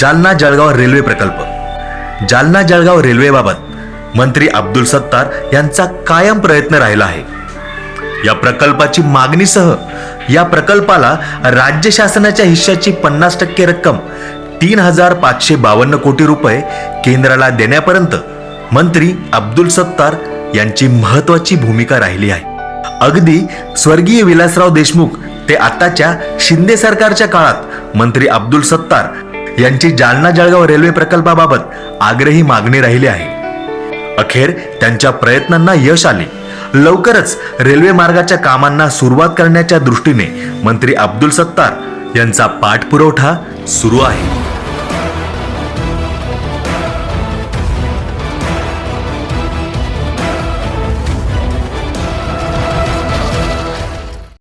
Jalna Jalgaon railway प्रकल्प. जालना जळगाव रेल्वेबाबत मंत्री अब्दुल सत्तार यांचा कायम प्रयत्न राहिला आहे. या प्रकल्पाची मागणीसह या प्रकल्पाला राज्य शासनाच्या हिश्श्याची पन्नास टक्के रक्कम तीन हजार पाचशे बावन्न कोटी रुपये केंद्राला देण्यापर्यंत मंत्री अब्दुल सत्तार यांची महत्वाची भूमिका राहिली आहे. अगदी स्वर्गीय विलासराव देशमुख ते आताच्या शिंदे सरकारच्या काळात मंत्री अब्दुल सत्तार यांची जालना जळगाव रेल्वे प्रकल्पाबाबत आग्रही मागणी राहिली आहे. अखेर त्यांच्या प्रयत्नांना यश आले. लवकरच रेल्वे मार्गाच्या कामांना सुरुवात करण्याच्या दृष्टीने मंत्री अब्दुल सत्तार यांचा पाठपुरवठा सुरू आहे.